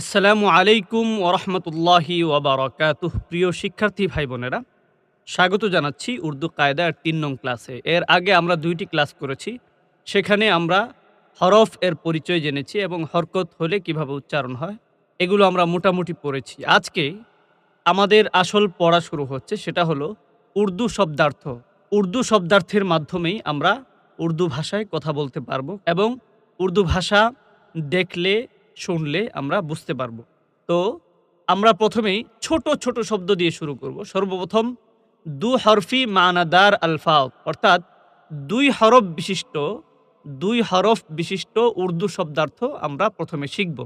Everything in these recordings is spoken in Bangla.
আসসালামু আলাইকুম ওরহমতুল্লাহি ওবরাকাতুহ প্রিয় শিক্ষার্থী ভাই বোনেরা স্বাগত জানাচ্ছি উর্দু কায়দার তিন নং ক্লাসে। এর আগে আমরা দুইটি ক্লাস করেছি, সেখানে আমরা হরফ এর পরিচয় জেনেছি এবং হরকত হলে কীভাবে উচ্চারণ হয়, এগুলো আমরা মোটামুটি পড়েছি। আজকে আমাদের আসল পড়া শুরু হচ্ছে, সেটা হলো উর্দু শব্দার্থ। উর্দু শব্দার্থের মাধ্যমেই আমরা উর্দু ভাষায় কথা বলতে পারব এবং উর্দু ভাষা দেখলে শুনলে আমরা বুঝতে পারব। তো আমরা প্রথমেই ছোট ছোট শব্দ দিয়ে শুরু করব। সর্বপ্রথম দু হরফি মানাদার আলফাও অর্থাৎ দুই হরফ বিশিষ্ট, দুই হরফ বিশিষ্ট উর্দু শব্দার্থ আমরা প্রথমে শিখব।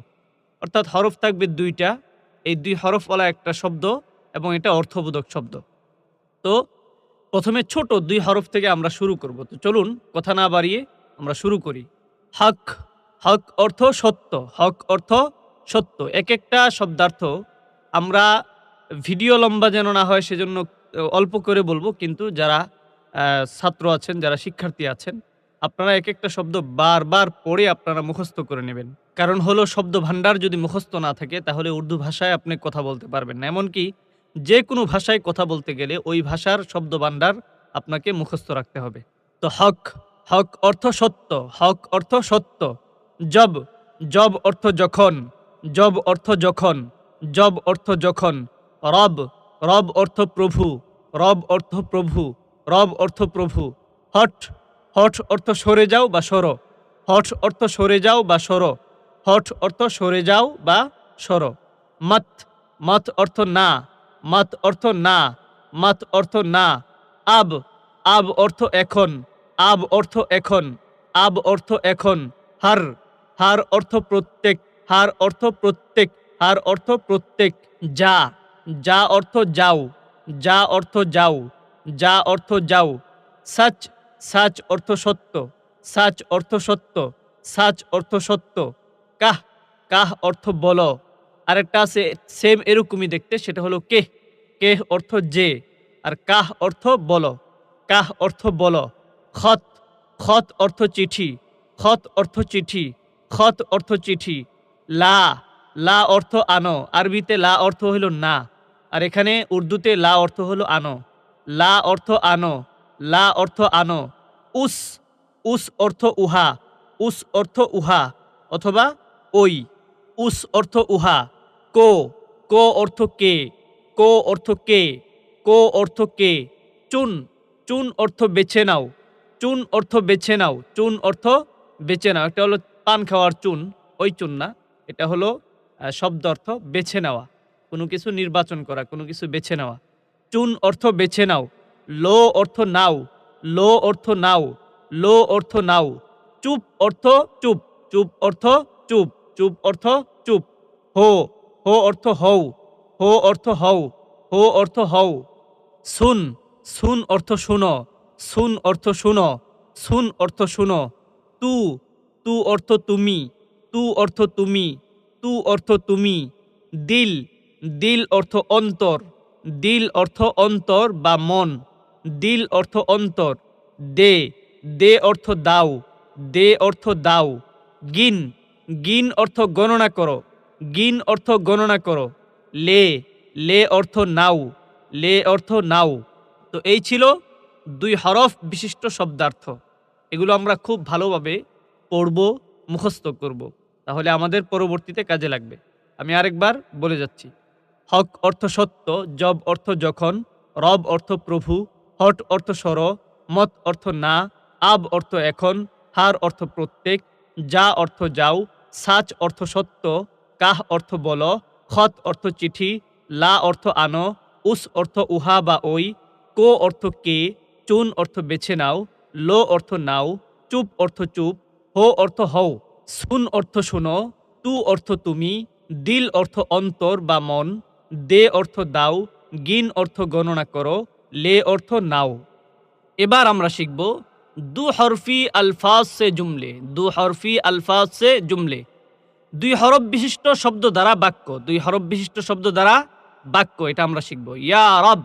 অর্থাৎ হরফ থাকবে দুইটা, এই দুই হরফওয়ালা একটা শব্দ এবং এটা অর্থবোধক শব্দ। তো প্রথমে ছোট দুই হরফ থেকে আমরা শুরু করব। তো চলুন কথা না বাড়িয়ে আমরা শুরু করি। হক হক অর্থ সত্য, হক অর্থ সত্য। এক একটা শব্দার্থ আমরা ভিডিও লম্বা যেন না হয় সেজন্য অল্প করে বলব, কিন্তু যারা ছাত্র আছেন, যারা শিক্ষার্থী আছেন, আপনারা এক একটা শব্দ বারবার পড়ে আপনারা মুখস্থ করে নেবেন। কারণ হলো শব্দ ভাণ্ডার যদি মুখস্থ না থাকে, তাহলে উর্দু ভাষায় আপনি কথা বলতে পারবেন না। এমনকি যে কোনো ভাষায় কথা বলতে গেলে ওই ভাষার শব্দ ভাণ্ডার আপনাকে মুখস্থ রাখতে হবে। তো হক হক অর্থ সত্য, হক অর্থ সত্য। জব জব অর্থ যখন, জব অর্থ যখন, জব অর্থ যখন, রব রব অর্থ প্রভু, রব অর্থ প্রভু, রব অর্থ প্রভু হট হট অর্থ সরে যাও বা সরো হট অর্থ সরে যাও বা সরো হট অর্থ সরে যাও বা সরো, মত মত অর্থ না, মত অর্থ না, মত অর্থ না, আব আব অর্থ এখন, আব অর্থ এখন, আব অর্থ এখন, হার হার অর্থ প্রত্যেক, হার অর্থ প্রত্যেক, হার অর্থ প্রত্যেক, যা যা অর্থ যাও, যা অর্থ যাও, যা অর্থ যাও, সাচ সাচ অর্থ সত্য, সাচ অর্থ সত্য, সাচ অর্থ সত্য, কাহ কাহ অর্থ বল, আরেকটা আছে সেম এরকমই দেখতে, সেটা হলো কেহ কেহ অর্থ যে, আর কাহ অর্থ বল, কাহ অর্থ বল, খত খত অর্থ চিঠি, খত অর্থ চিঠি খত অর্থ চিঠি, লা লা অর্থ আনো, আরবিতে লা অর্থ হলো না, আর এখানে উর্দুতে লা অর্থ হলো আনো, লা অর্থ আনো, লা অর্থ আনো, উস উস অর্থ উহা, উস অর্থ উহা, অথবা ওই, উস অর্থ উহা, কো কো অর্থ কে, কো অর্থ কে, কো অর্থ কে, চুন চুন অর্থ বেছে নাও, চুন অর্থ বেছে নাও, চুন অর্থ বেছে নাও এটা হলো পান খাওয়ার চুন, ওই চুন না, এটা হলো শব্দ অর্থ বেছে নেওয়া। কোনো কিছু নির্বাচন করা, কোনো কিছু বেছে নেওয়া। চুন অর্থ বেছে নাও, লো অর্থ নাও, লো অর্থ নাও, লো অর্থ নাও, চুপ অর্থ চুপ চুপ অর্থ চুপ চুপ অর্থ চুপ, হো হো অর্থ হও, হো অর্থ হও, হো অর্থ হও শুন শুন অর্থ শুনো শুন অর্থ শুনো শুন অর্থ শুনো, তু তু অর্থ তুমি, তু অর্থ তুমি, তু অর্থ তুমি। দিল দিল অর্থ অন্তর, দিল অর্থ অন্তর বা মন, দিল অর্থ অন্তর। দে দে অর্থ দাও, দে অর্থ দাও। গিন গিন অর্থ গণনা করো, গিন অর্থ গণনা করো। লে লে অর্থ নাও, লে অর্থ নাও। তো এই ছিল দুই হরফ বিশিষ্ট শব্দার্থ। এগুলো আমরা খুব ভালোভাবে পড়ব মুখস্থ করব। তাহলে আমাদের পরবর্তীতে কাজে লাগবে। আমি আরেকবার বলে যাচ্ছি। হক অর্থ সত্য, জব অর্থ যখন, রব অর্থ প্রভু, হট অর্থ সর মত অর্থ না, আব অর্থ এখন, হার অর্থ প্রত্যেক, যা অর্থ যাও, সাচ অর্থ সত্য, কাহ অর্থ বল, খত অর্থ চিঠি, লা অর্থ আনো, উস অর্থ উহা বা ওই, কো অর্থ কে, চুন অর্থ বেছে নাও, লো অর্থ নাও, চুপ অর্থ চুপ হো অর্থ হও শুন অর্থ শোনো, তু অর্থ তুমি, দিল অর্থ অন্তর বা মন, দে অর্থ দাও, গিন অর্থ গণনা করো, লে অর্থ নাও। এবার আমরা শিখব, দু হরফি আলফাজ সে জুমলে, দু হরফি আলফাজ সে জুমলে। দুই হরফ বিশিষ্ট শব্দ দ্বারা বাক্য, দুই হরফ বিশিষ্ট শব্দ দ্বারা বাক্য, এটা আমরা শিখব। ইয়া রব,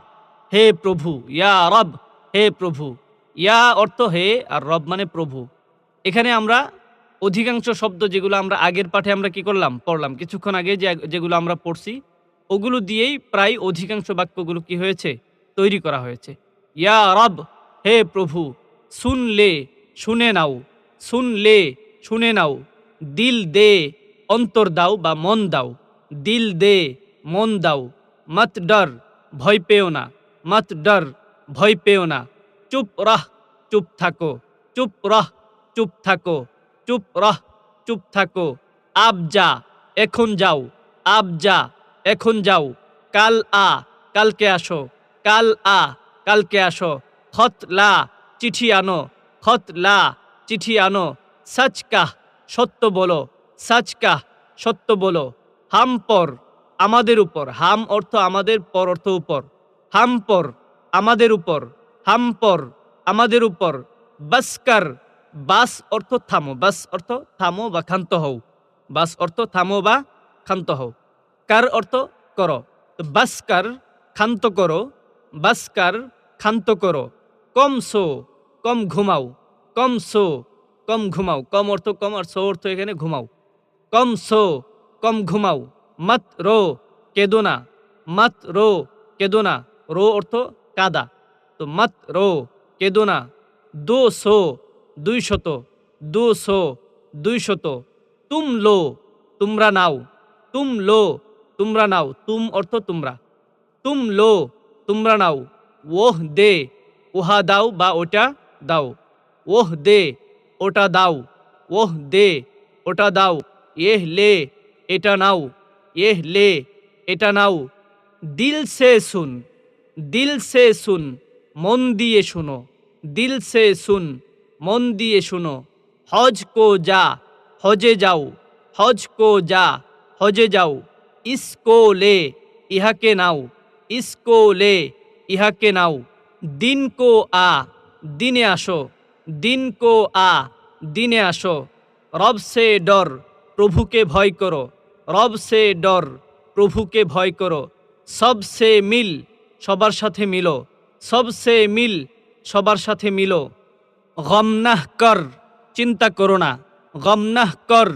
হে প্রভু, ইয়া রব, হে প্রভু। ইয়া অর্থ হে আর রব মানে প্রভু। এখানে আমরা অধিকাংশ শব্দ যেগুলো আমরা আগের পাঠে আমরা কি করলাম? পড়লাম। কিছুক্ষণ আগে যে যেগুলো আমরা পড়ছি, ওগুলো দিয়েই প্রায় অধিকাংশ বাক্যগুলো কি হয়েছে? তৈরি করা হয়েছে। ইয়া রব, হে প্রভু শুনলে শুনে নাও। শুনলে শুনে নাও। দিল দে, অন্তর দাও বা মন দাও। দিল দে, মন দাও। মত ডর, ভয় পেও না। মত ডর, ভয় পেও না। চুপ রাহ, চুপ থাকো। চুপ রাহ চুপ থাকো। চুপ, রহ, চুপ থাকো। আব যা, এখন যাও। আব যা, এখন যাও। কাল আ, কালকে আসো। কাল আ, কালকে আসো। খত লা, চিঠি আনো। খত লা, চিঠি আনো। সচ কাহ, সত্য বলো। সচ কাহ, সত্য বলো। হাম পর, আমাদের উপর। হাম অর্থ আমাদের, পর অর্থ উপর। হাম পর, আমাদের উপর। হাম পর, আমাদের উপর। বাসকার বাস অর্থ থামো, বাস অর্থ থামো বা ক্ষান্ত হও। বাস অর্থ থামো বা ক্ষান্ত হও। কার অর্থ করো? বাসকার ক্ষান্ত করো বাসকার ক্ষান্ত করো। কম সো কম ঘুমাও, কম সো কম ঘুমাও। কম অর্থ কম আর সো অর্থ এখানে ঘুমাও। কম সো কম ঘুমাও। মত রো, কেদো না। মত রো, কেদো না। রো অর্থ কাদা। তো মত রো, কেদো না। দো সো দুই শত দো সো দুই শত তুম লো, তোমরা নাও। তুম লো, তোমরা নাও। তুম অর্থ তোমরা। তুম লো, তোমরা নাও। ওহ দে, উহা দাও বা ওটা দাও। ওহ দে, ওটা দাও। ওহ দে, ওটা দাও। এহ লে, এটা নাও। এহ লে, এটা নাও। দিল সে শুন, দিল সে শুন, মন দিয়ে শুনো। দিল সে শুন মন দিয়ে শুনো। হজ কো যা, হজে যাও। হজ কো যা, হজে যাও। ইসকো লে, ইহাকে নাও। ইসকো লে, ইহাকে নাও। দিন কো আ, দিনে আসো। দিন কো আ, দিনে আসো। রব সে ডর, প্রভুকে ভয় করো। রব সে ডর, প্রভুকে ভয় করো। সব সে মিল, সবার সাথে মিলো। সব সে মিল, সবার সাথে মিলো। গমনাহ কর, চিন্তা করো না। গমনাহ কর,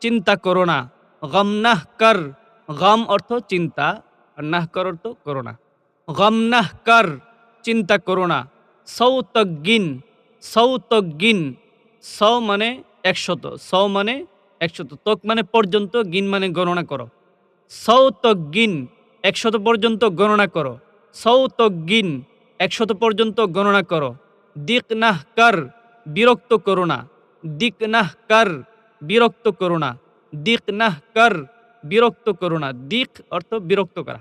চিন্তা করো না। গমনাহ কর, গম অর্থ চিন্তা, আর নাহ কর অর্থ করো না। গমনাহ কর, চিন্তা করো না। সৌতজ্ঞিন সৌতজ্ঞিন স মানে একশত, স মানে একশত, তক মানে পর্যন্ত, গিন মানে গণনা করো। সৌতজ্ঞিন একশত পর্যন্ত গণনা করো। সৌতজ্ঞিন একশত পর্যন্ত গণনা করো। দিক নাহ কর, বিরক্ত করো না। দিক নাহ কর, বিরক্ত করো না। দিক নাহ কর, বিরক্ত করো না। দিক অর্থ বিরক্ত করা।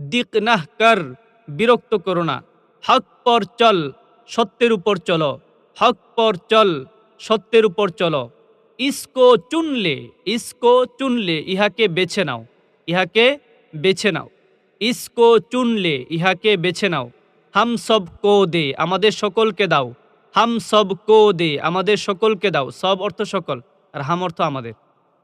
দিক নাহ কর, বিরক্ত করো না। হক পর চল, সত্যের উপর চলো। হক পর চল, সত্যের উপর চলো। ইসকো চুনলে ইসকো চুনলে ইহাকে বেছে নাও। ইহাকে বেছে নাও। ইসকো চুনলে ইহাকে বেছে নাও। হাম সব কো দে, আমাদের সকলকে দাও। হাম সব কো দে, আমাদের সকলকে দাও। সব অর্থ সকল, আর হাম অর্থ আমাদের।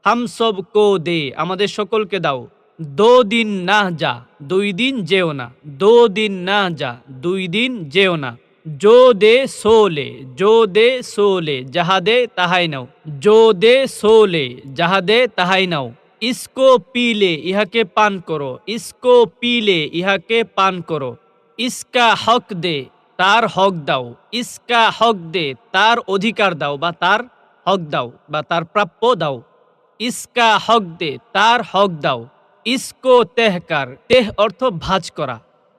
হাম সব কো দে, আমাদের সকলকে দাও। দো দিন না যা, দুই দিন যেও না। দো দিন না যা, দুই দিন যেও না। জো দে সোলে জো দে সোলে যাহা দে তাহাই নাও। জো দে সোলে যাহা দে তাহাই নাও। ইসকো পিলে ইহাকে পান করো। ইসকো পিলে ইহাকে পান করো। ইসকা হক দে, তার হক দাও। ইসকা হক দে, তার অধিকার দাও বা তার হক দাও বা তার প্রাপ্য দাও। ইসকা হক দে, তার হক দাও। ইসকো তেহকার, তেহ অর্থ ভাজ করা।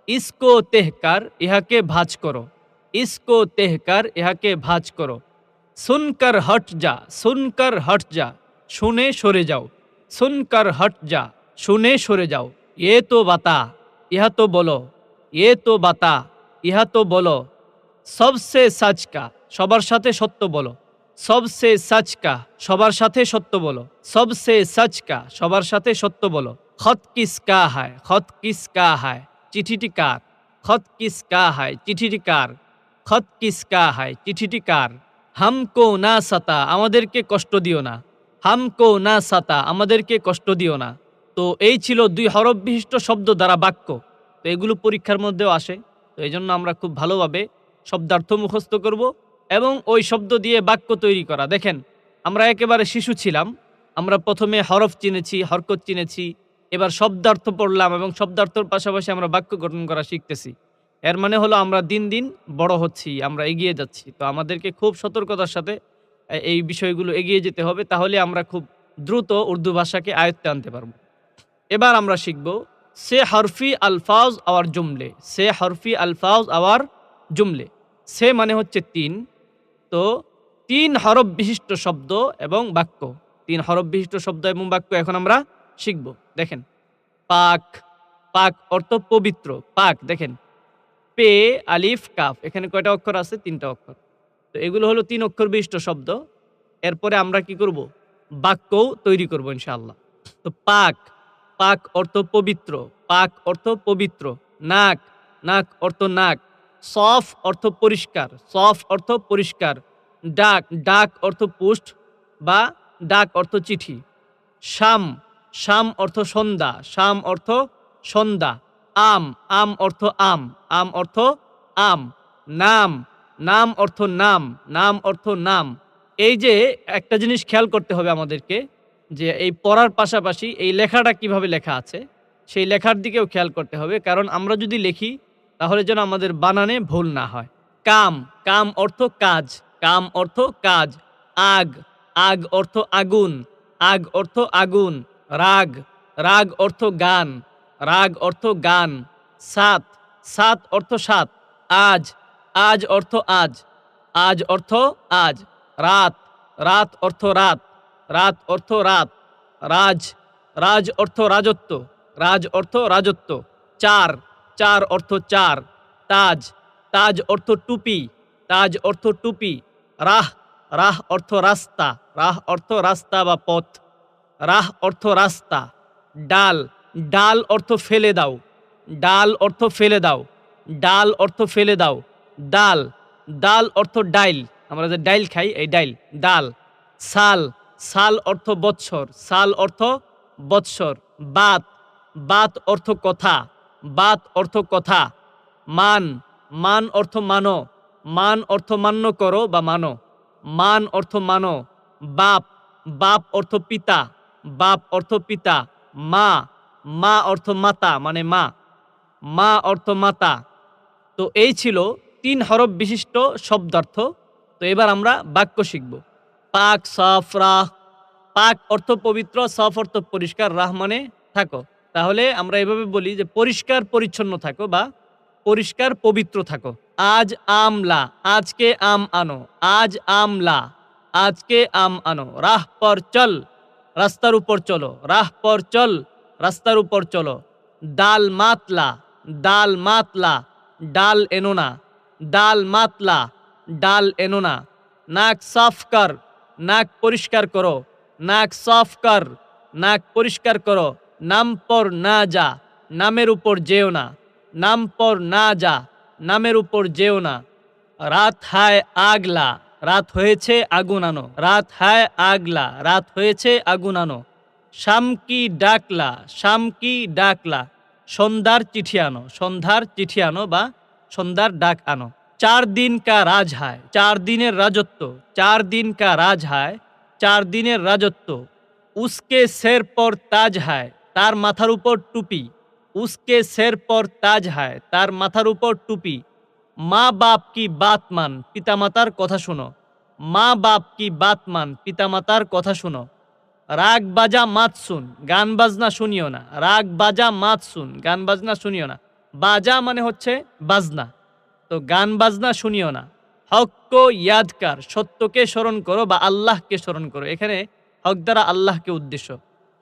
ইসকো তেহকার, ইহাকে ভাজ করো। ইসকো তেহকার, ইহাকে ভাজ করো। সুনকর হট যা, সুনকর হট যা, শুনে সরে যাও। সুনকর হট যা, শুনে সরে যাও। এ তো বাতা ইহা তো বলো। এ তো বাতা, ইহা তো বলো। সবসে সাচ কা সবার সাথে সত্য বলো। সবসে সাচ কা সবার সাথে সত্য বলো। সবসে সচ কা সবার সাথে সত্য বলো। খত কিস কা হায় খত কিস কা হায়, চিঠিটি কার? খত কিস কা হায়, চিঠিটি কার? খত কিস কা হায়, চিঠিটি কার? হামকো না সাতা, আমাদেরকে কষ্ট দিও না। হামকো না সাতা, আমাদেরকে কষ্ট দিও না। তো এই ছিল দুই হরফ বিশিষ্ট শব্দ দ্বারা বাক্য। তো এগুলো পরীক্ষার মধ্যেও আসে। তো এই জন্য আমরা খুব ভালোভাবে শব্দার্থ মুখস্থ করব এবং ওই শব্দ দিয়ে বাক্য তৈরি করা। দেখেন, আমরা একেবারে শিশু ছিলাম। আমরা প্রথমে হরফ চিনেছি, হরকত চিনেছি, এবার শব্দার্থ পড়লাম এবং শব্দার্থর পাশাপাশি আমরা বাক্য গঠন করা শিখতেছি। এর মানে হলো আমরা দিন দিন বড় হচ্ছি, আমরা এগিয়ে যাচ্ছি। তো আমাদেরকে খুব সতর্কতার সাথে এই বিষয়গুলো এগিয়ে যেতে হবে, তাহলে আমরা খুব দ্রুত উর্দু ভাষাকে আয়ত্তে আনতে পারব। এবার আমরা শিখব সে হরফি আলফাজ আওয়ার জুমলে, সে হরফি আলফাজ আওয়ার জুমলে। সে মানে হচ্ছে তিন। তো তিন হরফ বিশিষ্ট শব্দ এবং বাক্য। তিন হরফ বিশিষ্ট শব্দ এবং বাক্য এখন আমরা শিখব। দেখেন, পাক পাক অর্থ পবিত্র, পাক, দেখেন। পে, আলিফ, কাফ, এখানে কয়টা অক্ষর আছে? তিনটা অক্ষর। তো এগুলো হলো তিন অক্ষর বিশিষ্ট শব্দ। এরপরে আমরা কি করব? বাক্যও তৈরি করব ইনশাআল্লাহ। তো পাক পাক অর্থ পবিত্র, পাক অর্থ পবিত্র, নাক নাক অর্থ নাক, সফ অর্থ পরিষ্কার, সফ অর্থ পরিষ্কার, ডাক ডাক অর্থ পুষ্ট বা ডাক অর্থ চিঠি, শাম শাম অর্থ সন্ধ্যা, শাম অর্থ সন্ধ্যা, আম আম অর্থ আম আম অর্থ আম, নাম নাম অর্থ নাম নাম অর্থ নাম, এই যে একটা জিনিস খেয়াল করতে হবে আমাদেরকে যে এই পড়ার পাশাপাশি এই লেখাটা কীভাবে লেখা আছে, সেই লেখার দিকেও খেয়াল করতে হবে। কারণ আমরা যদি লিখি, তাহলে যেন আমাদের বানানে ভুল না হয়। কাম কাম অর্থ কাজ, কাম অর্থ কাজ। আগ আগ অর্থ আগুন, আগ অর্থ আগুন। রাগ রাগ অর্থ গান, রাগ অর্থ গান। সাত সাত অর্থ সাত। আজ আজ অর্থ আজ। আজ অর্থ আজ। রাত রাত অর্থ রাত। রাত অর্থ রাত, রাজ রাজ অর্থ রাজত্ব, রাজ অর্থ রাজত্ব, চার চার অর্থ চার, তাজ তাজ অর্থ টুপি, তাজ অর্থ টুপি, রাহ রাহ অর্থ রাস্তা, রাহ অর্থ রাস্তা বা পথ, রাহ অর্থ রাস্তা, ডাল ডাল অর্থ ফেলে দাও, ডাল অর্থ ফেলে দাও, ডাল অর্থ ফেলে দাও, ডাল ডাল অর্থ ডাইল, আমরা যে ডাইল খাই, এই ডাইল, ডাল, সাল সাল অর্থ বৎসর, সাল অর্থ বৎসর, বাত বাত অর্থ কথা, বাত অর্থ কথা, মান মান অর্থ মানো, মান অর্থ মান্য করো বা মানো, মান অর্থ মানো, বাপ বাপ অর্থ পিতা, বাপ অর্থ পিতা, মা মা অর্থ মাতা মানে মা মা অর্থ মাতা। তো এই ছিল তিন হরফ বিশিষ্ট শব্দার্থ। তো এবার আমরা বাক্য শিখব। পাক, সফ, রাহ। পাক অর্থ পবিত্র, সফ অর্থ পরিষ্কার, রাহ মানে থাকো। তাহলে আমরা এভাবে বলি যে পরিষ্কার, পরিচ্ছন্ন থাকো বা পরিষ্কার, পবিত্র থাকো। আজ আমলা আজকে আম আনো। আজ আমলা আজকে আম আনো। রাহ পর চল, রাস্তার উপর চলো। রাহ পর চল, রাস্তার উপর চলো। ডাল মাতলা ডাল মাতলা ডাল এনো না। ডাল মাতলা ডাল এনো না। নাক সাফ কর নাক পরিষ্কার করো। নাক সাফ কর। নাক পরিষ্কার করো। নাম পর না যা। নামের উপর যেও না। নাম পর না যা। নামের উপর যেও না। রাত হায় আগলা। রাত হয়েছে আগুন আনো। রাত হায় আগলা। রাত হয়েছে আগুন আনো। শাম কি ডাকলা? শাম কি ডাকলা? সন্ধ্যার চিঠি আনো। সন্ধ্যার চিঠি আনো বা সন্ধ্যার ডাক আনো। চার দিন কা রাজ হায়, চার দিনের রাজত্ব, চার দিন কা রাজ হায়, চার দিনের রাজত্ব। উসকে সের পর তাজ হায়, তার মাথার উপর টুপি। উসকে সের পর তাজ হায়, তার মাথার উপর টুপি। মা বাপ কি বাত মান, পিতামাতার কথা শোনো। মা বাপ কি বাত মান, পিতামাতার কথা শোনো। রাগ বাজা মাত শুন, গান বাজনা শুনিও না। রাগ বাজা মাত শুন, গান বাজনা শুনিও না। বাজা মানে হচ্ছে বাজনা। তো গান বাজনা শুনিও না। হক ইয়াদকার, সত্যকে স্মরণ করো বা আল্লাহকে স্মরণ করো। এখানে হক দ্বারা আল্লাহকে উদ্দেশ্য।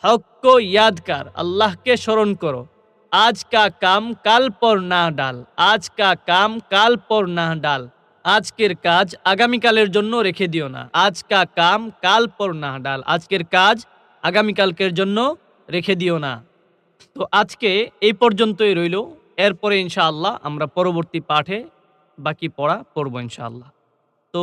হক ইয়াদকার, আল্লাহকে স্মরণ করো। আজ কা কাম কাল পর না ডাল, আজ কা কাম কাল পর না ডাল, আজকের কাজ আগামীকালের জন্য রেখে দিও না। আজ কা কাম কাল পর না ডাল, আজকের কাজ আগামীকালকের জন্য রেখে দিও না। তো আজকে এই পর্যন্তই রইল। এরপরে ইনশাআল্লাহ আমরা পরবর্তী পাঠে বাকি পড়া পড়ব ইনশাআল্লাহ। তো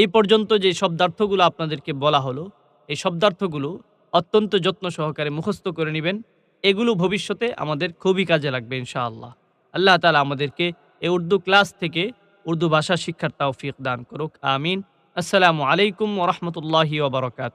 এই পর্যন্ত যে শব্দার্থগুলো আপনাদেরকে বলা হলো, এই শব্দার্থগুলো অত্যন্ত যত্ন সহকারে মুখস্থ করে নেবেন। এগুলো ভবিষ্যতে আমাদের খুবই কাজে লাগবে ইনশাআল্লাহ। আল্লাহ তালা আমাদেরকে এই উর্দু ক্লাস থেকে উর্দু ভাষা শিক্ষার তৌফিক দান করুক, আমিন। আসসালামু আলাইকুম ওরহমতুল্লাহি ওবরকাত